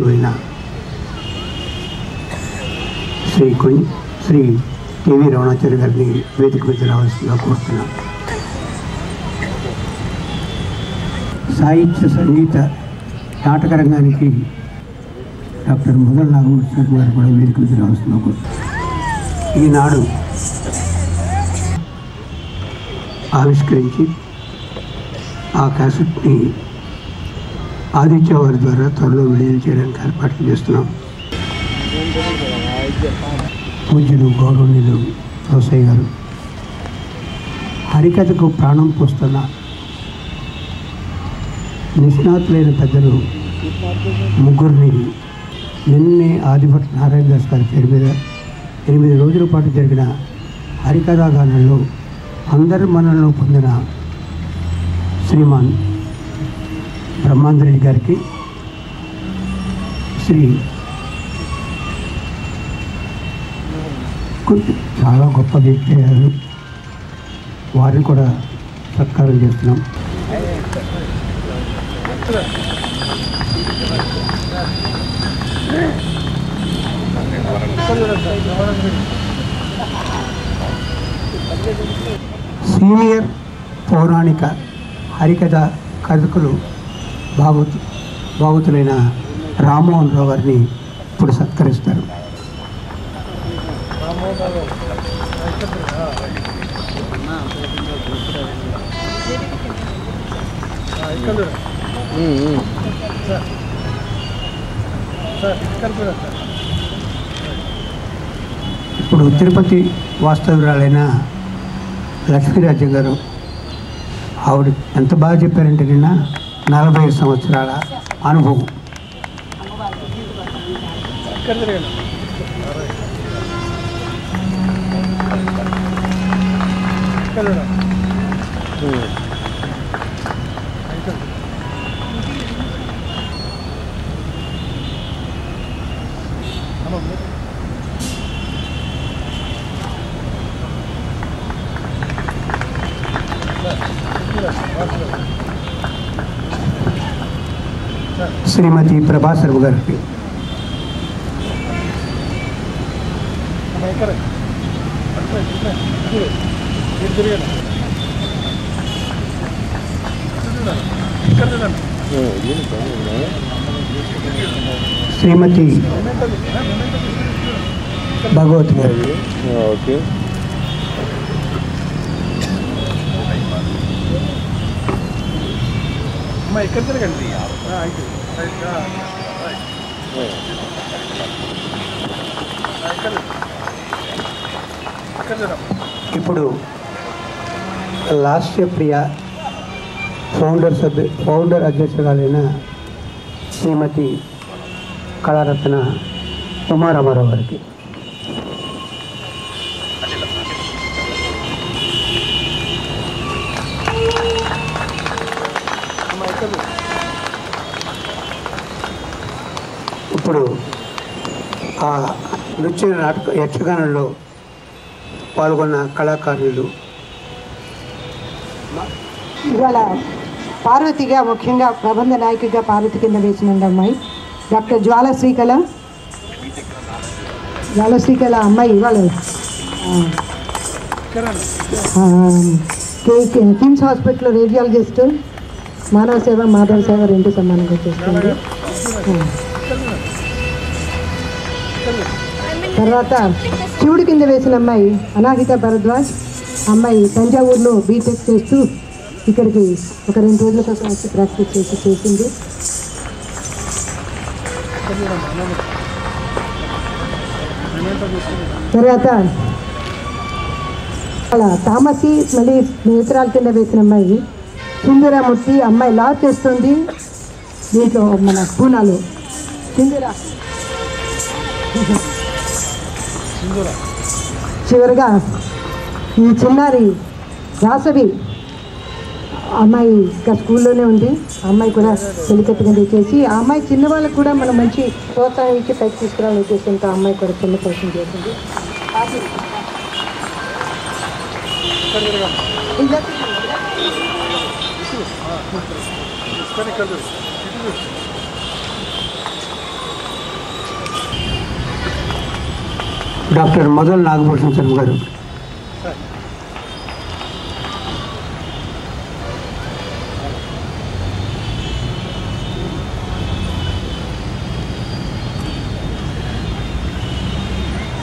అయిన శ్రీ కొం శ్రీ కెవి రమణాచార్య గారిని వేదిక మీద రావాల్సిందిగా కోరుతున్నాను. సాహిత్య సంగీత నాటక రంగానికి డాక్టర్ మొదల నాగమూర్తి గారు కూడా వేదిక మీద రావాల్సిందిగా కోరుతున్నాను. ఈనాడు ఆవిష్కరించి ఆ క్యాసెట్ని ఆదిత్య వారి ద్వారా త్వరలో విడుదల చేయడానికి ఏర్పాట్లు చేస్తున్నాం. పూజ్యులు గౌరవనీయులు రోసయ్య గారు హరికథకు ప్రాణం పోస్తున్న నిష్ణాతులైన పెద్దలు ముగ్గురిని నిన్నే ఆదిభట్ నారాయణ దాస్ గారి పేరు మీద ఎనిమిది రోజుల పాటు జరిగిన హరికథాగానంలో అందరి మనలో పొందిన శ్రీమాన్ బ్రహ్మాందరెడ్డి గారికి శ్రీ చాలా గొప్ప వ్యక్తి అయ్యారు. వారిని కూడా సత్కారం చేస్తున్నాం. సీనియర్ పౌరాణిక హరికథ కథకులు భాగవతు భాగవతులైన రామ్మోహన్ రావు గారిని ఇప్పుడు సత్కరిస్తారు. ఇప్పుడు తిరుపతి వాస్తవురాలైన లక్ష్మీరాజ్యం గారు ఆవిడ ఎంత బాగా చెప్పారంటే నిన్న నలభై సంవత్సరాల అనుభవం శ్రీమతి ప్రభాసర్వ గారికి శ్రీమతి భగవత్ గారికి ఓకే ఇక్కడ తిరగండి అయితే రైట్ ఇక్కడ అక్కడ తిరగ ఇప్పుడు లాస్య ప్రియ ఫౌండర్ సభ్యు ఫౌండర్ అధ్యక్షురాలైన శ్రీమతి కళారత్న ఉమారామారావు గారికి. ఇప్పుడు ఆ నృత్య నాటక యక్షగానంలో పాల్గొన్న కళాకారులు. ఇవాళ పార్వతిగా ముఖ్యంగా ప్రబంధ నాయకుగా పార్వతి కింద వేసిన అమ్మాయి డాక్టర్ జ్వాల శ్రీకళ జ్వాల శ్రీకళ అమ్మాయి ఇవాళ. కే- కిమ్స్ హాస్పిటల్లో రేడియాలజిస్ట్ మానవ సేవ మాధవ సేవ రెండు సమానంగా చేస్తుంది. తర్వాత శివుడి కింద వేసిన అమ్మాయి అనాహిత భరద్వాజ్. అమ్మాయి తంజావూరులో బీటెక్ చేస్తూ ఇక్కడికి ఒక రెండు రోజుల కోసం వచ్చి ప్రాక్టీస్ చేసి చేసింది. తర్వాత అలా తామసి మళ్ళీ నేత్రాల కింద వేసిన అమ్మాయి. సింధురామూర్తి అమ్మాయి లా చేస్తుంది. దీంట్లో మన పూనాలు. సింధురా చివరిగా ఈ చిన్నారి వాసవి అమ్మాయి ఇంకా స్కూల్లోనే ఉంది. అమ్మాయి కూడా పెళ్ళికట్టుగా చేసి ఆ అమ్మాయి చిన్న వాళ్ళకు కూడా మనం మంచి ప్రోత్సాహం ఇచ్చి పైకి తీసుకురావాలని ఉద్దేశంతో అమ్మాయి కూడా చిన్న ప్రయత్నం చేసింది. డాక్టర్ మొదల్ నాగభూషణ్ శర్మ గారు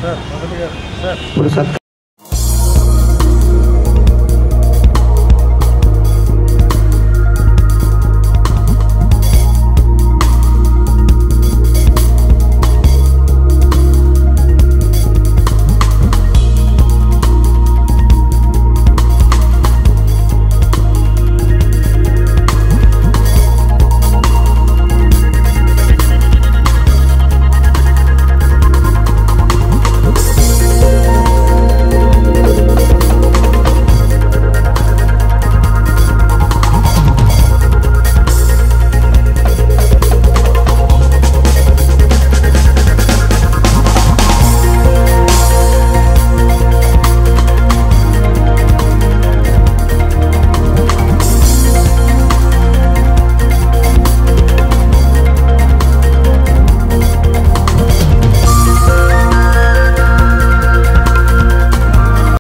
సార్ మొదటిగా సార్ ఇప్పుడు సత్